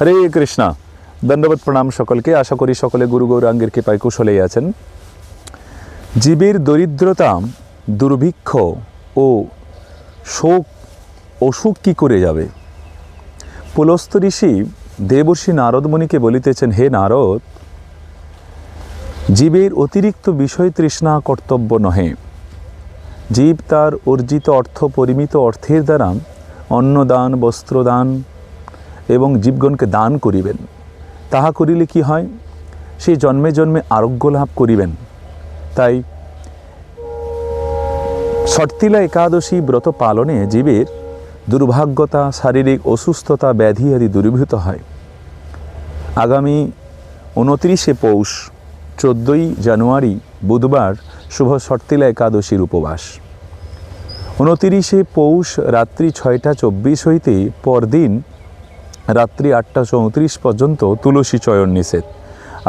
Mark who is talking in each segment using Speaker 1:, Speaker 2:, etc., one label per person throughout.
Speaker 1: হরে কৃষ্ণা। দণ্ডবত প্রণাম সকলকে। আশা করি সকলে গুরু গৌরাঙ্গের কৃপায় কুশলেই আছেন। জীবের দরিদ্রতা, দুর্ভিক্ষ ও শোক, অসুখ কী করে যাবে? পুলস্ত ঋষি দেবর্ষি নারদমণিকে বলিতেছেন, হে নারদ, জীবের অতিরিক্ত বিষয় তৃষ্ণা কর্তব্য নহে। জীব তার অর্জিত অর্থ পরিমিত অর্থের দ্বারা অন্নদান, বস্ত্রদান এবং জীবগণকে দান করিবেন। তাহা করিলে কি হয়? সে জন্মে জন্মে আরোগ্য লাভ করিবেন। তাই ষট্টিলা একাদশী ব্রত পালনে জীবের দুর্ভাগ্যতা, শারীরিক অসুস্থতা, ব্যাধি আদি দূরীভূত হয়। আগামী উনত্রিশে পৌষ, চোদ্দোই জানুয়ারি, বুধবার শুভ ষট্টিলা একাদশীর উপবাস। উনতিরিশে পৌষ, রাত্রি ছয়টা চব্বিশ হইতে পরদিন রাত্রি আটটা চৌত্রিশ পর্যন্ত তুলসী চয়ন নিষেধ।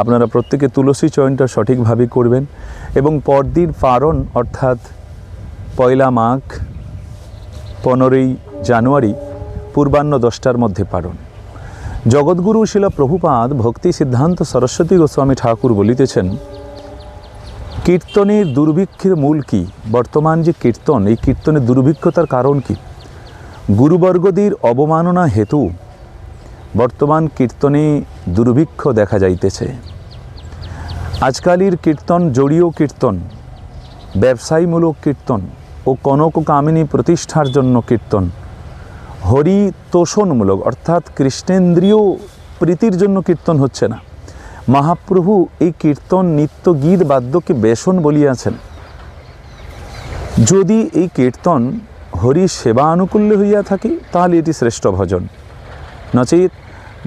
Speaker 1: আপনারা প্রত্যেকে তুলসী চয়নটা সঠিকভাবে করবেন এবং পরদিন পারণ অর্থাৎ পয়লা মাঘ, পনেরোই জানুয়ারি, পূর্বাহ্ন দশটার মধ্যে পারণ। জগৎগুরু শিল প্রভুপাদ ভক্তি সিদ্ধান্ত সরস্বতী গোস্বামী ঠাকুর বলিতেছেন, কীর্তনের দুর্ভিক্ষের মূল কি? বর্তমান যে কীর্তন, এই কীর্তনের দুর্ভিক্ষতার কারণ কি? গুরুবর্গদের অবমাননা হেতু বর্তমান কীর্তনে দুর্ভিক্ষ দেখা যাইতেছে। আজকালের কীর্তন জড়ীয় কীর্তন, ব্যবসায়ীমূলক কীর্তন ও কনক কামিনী প্রতিষ্ঠার জন্য কীর্তন, হরি তোষণমূলক অর্থাৎ কৃষ্ণেন্দ্রীয় প্রীতির জন্য কীর্তন হচ্ছে না। মহাপ্রভু এই কীর্তন নিত্য গীত বাদ্যকে বেসন বলিয়াছেন। যদি এই কীর্তন হরি সেবা আনুকূল্য হইয়া থাকে, তাহলে এটি শ্রেষ্ঠ ভজন। নচেত,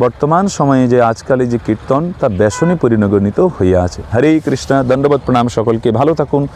Speaker 1: বর্তমান সময়ে যে আজকাল যে কীর্তন, তা ব্যসনে পরিণগণিত হইয়া আছে। হরে কৃষ্ণ দণ্ডবত প্রণাম সকলকে, ভালো থাকুন।